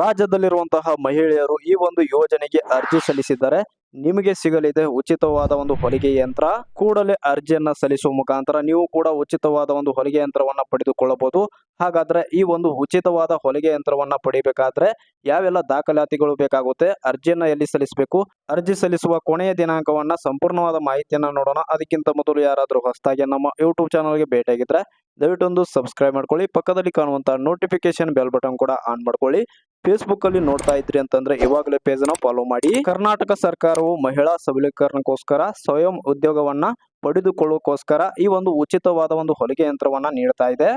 ರಾಜ್ಯದಲ್ಲಿರುವಂತಹ ಮಹಿಳೆಯರು ಈ ಒಂದು ಯೋಜನೆಗೆ ಅರ್ಜಿ ಸಲ್ಲಿಸಿದ್ದಾರೆ. ನಿಮಗೆ ಸಿಗಲಿದೆ ಉಚಿತವಾದ ಒಂದು ಹೊಲಿಗೆ ಯಂತ್ರ, ಕೂಡಲೇ ಅರ್ಜಿಯನ್ನ ಸಲ್ಲಿಸುವ ಮುಖಾಂತರ ನೀವು ಕೂಡ ಉಚಿತವಾದ ಒಂದು ಹೊಲಿಗೆ ಯಂತ್ರವನ್ನ ಪಡೆದುಕೊಳ್ಳಬಹುದು. ಹಾಗಾದ್ರೆ ಈ ಒಂದು ಉಚಿತವಾದ ಹೊಲಿಗೆ ಯಂತ್ರವನ್ನ ಪಡಿಬೇಕಾದ್ರೆ ಯಾವೆಲ್ಲ ದಾಖಲಾತಿಗಳು ಬೇಕಾಗುತ್ತೆ, ಅರ್ಜಿಯನ್ನ ಎಲ್ಲಿ ಸಲ್ಲಿಸಬೇಕು, ಅರ್ಜಿ ಸಲ್ಲಿಸುವ ಕೊನೆಯ ದಿನಾಂಕವನ್ನ ಸಂಪೂರ್ಣವಾದ ಮಾಹಿತಿಯನ್ನ ನೋಡೋಣ. ಅದಕ್ಕಿಂತ ಮೊದಲು ಯಾರಾದರೂ ಹೊಸದಾಗಿ ನಮ್ಮ ಯೂಟ್ಯೂಬ್ ಚಾನಲ್ಗೆ ಭೇಟಿಯಾಗಿದ್ರೆ ದಯವಿಟ್ಟೊಂದು ಸಬ್ಸ್ಕ್ರೈಬ್ ಮಾಡ್ಕೊಳ್ಳಿ, ಪಕ್ಕದಲ್ಲಿ ಕಾಣುವಂತಹ ನೋಟಿಫಿಕೇಶನ್ ಬೆಲ್ ಬಟನ್ ಕೂಡ ಆನ್ ಮಾಡ್ಕೊಳ್ಳಿ. ಫೇಸ್ಬುಕ್ ಅಲ್ಲಿ ನೋಡ್ತಾ ಇದ್ರಿ ಅಂತಂದ್ರೆ ಇವಾಗಲೇ ಪೇಜ್ನ ಫಾಲೋ ಮಾಡಿ. ಕರ್ನಾಟಕ ಸರ್ಕಾರವು ಮಹಿಳಾ ಸಬಲೀಕರಣಕ್ಕೋಸ್ಕರ ಸ್ವಯಂ ಉದ್ಯೋಗವನ್ನ ಪಡೆದುಕೊಳ್ಳೋಕೋಸ್ಕರ ಈ ಒಂದು ಉಚಿತವಾದ ಒಂದು ಹೊಲಿಗೆ ಯಂತ್ರವನ್ನ ನೀಡ್ತಾ ಇದೆ.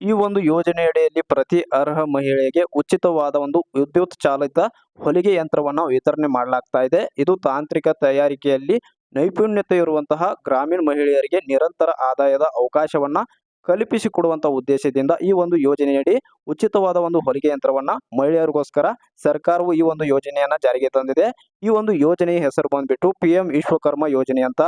ಈ ಒಂದು ಯೋಜನೆಯಡಿಯಲ್ಲಿ ಪ್ರತಿ ಅರ್ಹ ಮಹಿಳೆಗೆ ಉಚಿತವಾದ ಒಂದು ವಿದ್ಯುತ್ ಚಾಲಿತ ಹೊಲಿಗೆ ಯಂತ್ರವನ್ನ ವಿತರಣೆ ಮಾಡಲಾಗ್ತಾ ಇದೆ. ಇದು ತಾಂತ್ರಿಕ ತಯಾರಿಕೆಯಲ್ಲಿ ನೈಪುಣ್ಯತೆ ಇರುವಂತಹ ಗ್ರಾಮೀಣ ಮಹಿಳೆಯರಿಗೆ ನಿರಂತರ ಆದಾಯದ ಅವಕಾಶವನ್ನ ಕಲ್ಪಿಸಿಕೊಡುವಂತ ಉದ್ದೇಶದಿಂದ ಈ ಒಂದು ಯೋಜನೆಯಡಿ ಉಚಿತವಾದ ಒಂದು ಹೊಲಿಗೆ ಯಂತ್ರವನ್ನ ಮಹಿಳೆಯರಿಗೋಸ್ಕರ ಸರ್ಕಾರವು ಈ ಒಂದು ಯೋಜನೆಯನ್ನ ಜಾರಿಗೆ ತಂದಿದೆ. ಈ ಒಂದು ಯೋಜನೆಯ ಹೆಸರು ಬಂದ್ಬಿಟ್ಟು ಪಿ ಎಂ ವಿಶ್ವಕರ್ಮ ಯೋಜನೆ ಅಂತ.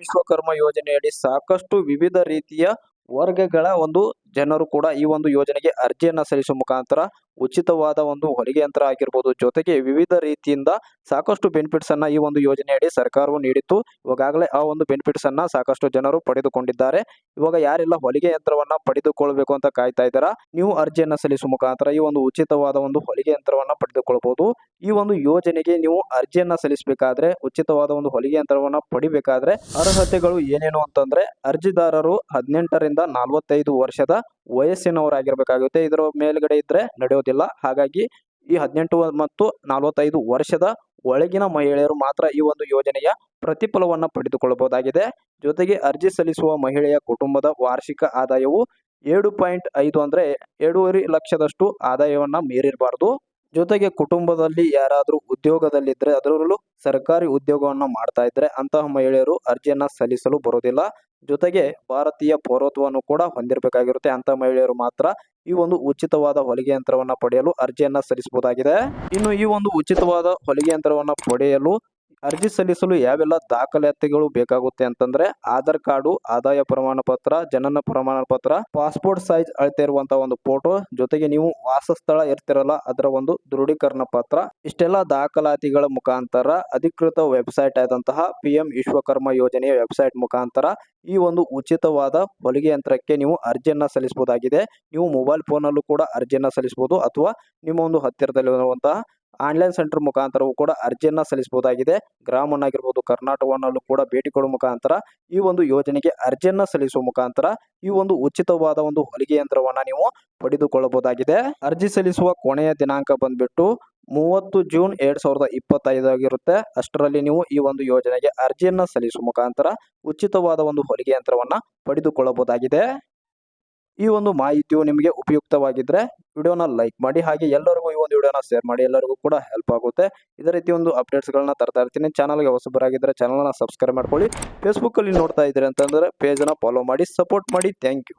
ವಿಶ್ವಕರ್ಮ ಯೋಜನೆಯಡಿ ಸಾಕಷ್ಟು ವಿವಿಧ ರೀತಿಯ ವರ್ಗಗಳ ಒಂದು ಜನರು ಕೂಡ ಈ ಒಂದು ಯೋಜನೆಗೆ ಅರ್ಜಿಯನ್ನ ಸಲ್ಲಿಸುವ ಮುಖಾಂತರ ಉಚಿತವಾದ ಒಂದು ಹೊಲಿಗೆ ಯಂತ್ರ ಆಗಿರ್ಬೋದು, ಜೊತೆಗೆ ವಿವಿಧ ರೀತಿಯಿಂದ ಸಾಕಷ್ಟು ಬೆನಿಫಿಟ್ಸ್ ಅನ್ನ ಈ ಒಂದು ಯೋಜನೆಯಡಿ ಸರ್ಕಾರವು ನೀಡಿತ್ತು. ಇವಾಗಲೇ ಆ ಒಂದು ಬೆನಿಫಿಟ್ಸ್ ಅನ್ನ ಸಾಕಷ್ಟು ಜನರು ಪಡೆದುಕೊಂಡಿದ್ದಾರೆ. ಇವಾಗ ಯಾರೆಲ್ಲ ಹೊಲಿಗೆ ಯಂತ್ರವನ್ನ ಪಡೆದುಕೊಳ್ಬೇಕು ಅಂತ ಕಾಯ್ತಾ ಇದ್ದಾರಾ, ನೀವು ಅರ್ಜಿಯನ್ನ ಸಲ್ಲಿಸುವ ಮುಖಾಂತರ ಈ ಒಂದು ಉಚಿತವಾದ ಒಂದು ಹೊಲಿಗೆ ಯಂತ್ರವನ್ನ ಪಡೆದುಕೊಳ್ಬಹುದು ಈ ಒಂದು ಯೋಜನೆಗೆ ನೀವು ಅರ್ಜಿಯನ್ನ ಸಲ್ಲಿಸಬೇಕಾದ್ರೆ, ಉಚಿತವಾದ ಒಂದು ಹೊಲಿಗೆ ಯಂತ್ರವನ್ನ ಪಡಿಬೇಕಾದ್ರೆ ಅರ್ಹತೆಗಳು ಏನೇನು ಅಂತಂದ್ರೆ, ಅರ್ಜಿದಾರರು ಹದಿನೆಂಟರಿಂದ ನಲವತ್ತೈದು ವರ್ಷದ ವಯಸ್ಸಿನವರಾಗಿರ್ಬೇಕಾಗುತ್ತೆ. ಇದರ ಮೇಲ್ಗಡೆ ಇದ್ರೆ ನಡೆಯೋದಿಲ್ಲ. ಹಾಗಾಗಿ ಈ ಹದಿನೆಂಟು ಮತ್ತು ನಲವತ್ತೈದು ವರ್ಷದ ಒಳಗಿನ ಮಹಿಳೆಯರು ಮಾತ್ರ ಈ ಒಂದು ಯೋಜನೆಯ ಪ್ರತಿಫಲವನ್ನು ಪಡೆದುಕೊಳ್ಳಬಹುದಾಗಿದೆ. ಜೊತೆಗೆ ಅರ್ಜಿ ಸಲ್ಲಿಸುವ ಮಹಿಳೆಯ ಕುಟುಂಬದ ವಾರ್ಷಿಕ ಆದಾಯವು ಏಳು ಪಾಯಿಂಟ್ ಐದು ಅಂದ್ರೆ ಏಳೂವರೆ ಲಕ್ಷದಷ್ಟು ಆದಾಯವನ್ನು ಮೀರಿರಬಾರ್ದು. ಜೊತೆಗೆ ಕುಟುಂಬದಲ್ಲಿ ಯಾರಾದರೂ ಉದ್ಯೋಗದಲ್ಲಿದ್ದರೆ ಅದರಲ್ಲೂ ಸರ್ಕಾರಿ ಉದ್ಯೋಗವನ್ನು ಮಾಡ್ತಾ ಇದ್ದರೆ ಅಂತಹ ಮಹಿಳೆಯರು ಅರ್ಜಿಯನ್ನು ಸಲ್ಲಿಸಲು ಬರೋದಿಲ್ಲ ಜೊತೆಗೆ ಭಾರತೀಯ ಪೌರತ್ವವನ್ನು ಕೂಡ ಹೊಂದಿರಬೇಕಾಗಿರುತ್ತೆ ಅಂತ ಮಹಿಳೆಯರು ಮಾತ್ರ ಈ ಒಂದು ಉಚಿತವಾದ ಹೊಲಿಗೆ ಯಂತ್ರವನ್ನು ಪಡೆಯಲು ಅರ್ಜಿಯನ್ನು ಸಲ್ಲಿಸಬಹುದಾಗಿದೆ. ಇನ್ನು ಈ ಒಂದು ಉಚಿತವಾದ ಹೊಲಿಗೆ ಯಂತ್ರವನ್ನು ಪಡೆಯಲು ಅರ್ಜಿ ಸಲ್ಲಿಸಲು ಯಾವೆಲ್ಲ ದಾಖಲಾತಿಗಳು ಬೇಕಾಗುತ್ತೆ ಅಂತಂದ್ರೆ ಆಧಾರ್ ಕಾರ್ಡು, ಆದಾಯ ಪ್ರಮಾಣ ಪತ್ರ ಜನನ ಪ್ರಮಾಣ ಪತ್ರ ಪಾಸ್ಪೋರ್ಟ್ ಸೈಜ್ ಅಳತೆ ಇರುವಂತಹ ಒಂದು ಫೋಟೋ ಜೊತೆಗೆ ನೀವು ವಾಸಸ್ಥಳ ಇರ್ತಿರಲ್ಲ ಅದರ ಒಂದು ದೃಢೀಕರಣ ಪತ್ರ. ಇಷ್ಟೆಲ್ಲ ದಾಖಲಾತಿಗಳ ಮುಖಾಂತರ ಅಧಿಕೃತ ವೆಬ್ಸೈಟ್ ಆದಂತಹ ಪಿ ವಿಶ್ವಕರ್ಮ ಯೋಜನೆಯ ವೆಬ್ಸೈಟ್ ಮುಖಾಂತರ ಈ ಒಂದು ಉಚಿತವಾದ ಹೊಲಿಗೆ ಯಂತ್ರಕ್ಕೆ ನೀವು ಅರ್ಜಿಯನ್ನ ಸಲ್ಲಿಸಬಹುದಾಗಿದೆ. ನೀವು ಮೊಬೈಲ್ ಫೋನಲ್ಲೂ ಕೂಡ ಅರ್ಜಿಯನ್ನ ಸಲ್ಲಿಸಬಹುದು ಅಥವಾ ನಿಮ್ಮ ಒಂದು ಹತ್ತಿರದಲ್ಲಿರುವಂತಹ ಆನ್ಲೈನ್ ಸೆಂಟರ್ ಮುಖಾಂತರವೂ ಕೂಡ ಅರ್ಜಿಯನ್ನ ಸಲ್ಲಿಸಬಹುದಾಗಿದೆ. ಗ್ರಾಮನ್ ಆಗಿರ್ಬೋದು ಕರ್ನಾಟಕವನ್ನಲ್ಲೂ ಕೂಡ ಭೇಟಿ ಕೊಡುವ ಮುಖಾಂತರ ಈ ಒಂದು ಯೋಜನೆಗೆ ಅರ್ಜಿಯನ್ನ ಸಲ್ಲಿಸುವ ಮುಖಾಂತರ ಈ ಒಂದು ಉಚಿತವಾದ ಒಂದು ಹೊಲಿಗೆ ಯಂತ್ರವನ್ನ ನೀವು ಪಡೆದುಕೊಳ್ಳಬಹುದಾಗಿದೆ. ಅರ್ಜಿ ಸಲ್ಲಿಸುವ ಕೊನೆಯ ದಿನಾಂಕ ಬಂದ್ಬಿಟ್ಟು ಮೂವತ್ತು ಜೂನ್ ಎರಡ್ ಸಾವಿರದ ಇಪ್ಪತ್ತೈದು ಆಗಿರುತ್ತೆ. ಅಷ್ಟರಲ್ಲಿ ನೀವು ಈ ಒಂದು ಯೋಜನೆಗೆ ಅರ್ಜಿಯನ್ನ ಸಲ್ಲಿಸುವ ಮುಖಾಂತರ ಉಚಿತವಾದ ಒಂದು ಹೊಲಿಗೆ ಯಂತ್ರವನ್ನ ಪಡೆದುಕೊಳ್ಳಬಹುದಾಗಿದೆ. ಈ ಒಂದು ಮಾಹಿತಿಯು ನಿಮಗೆ ಉಪಯುಕ್ತವಾಗಿದ್ರೆ ವಿಡಿಯೋನ ಲೈಕ್ ಮಾಡಿ ಹಾಗೆ ಎಲ್ಲರಿಗೂ ಈ ಒಂದು ವಿಡಿಯೋನ ಶೇರ್ ಮಾಡಿ ಎಲ್ಲರಿಗೂ ಕೂಡ ಹೆಲ್ಪ್ ಆಗುತ್ತೆ. ಇದೇ ರೀತಿ ಒಂದು ಅಪ್ಡೇಟ್ಸ್ಗಳನ್ನ ತರ್ತಾ ಇರ್ತೀನಿ. ಚಾನಲ್ಗೆ ಹೊಸಬರಾಗಿದ್ದರೆ ಚಾನಲ್ನ ಸಬ್ಸ್ಕ್ರೈಬ್ ಮಾಡ್ಕೊಳ್ಳಿ. ಫೇಸ್ಬುಕ್ಕಲ್ಲಿ ನೋಡ್ತಾ ಇದ್ದೀರಿ ಅಂತಂದರೆ ಪೇಜನ್ನು ಫಾಲೋ ಮಾಡಿ ಸಪೋರ್ಟ್ ಮಾಡಿ. Thank you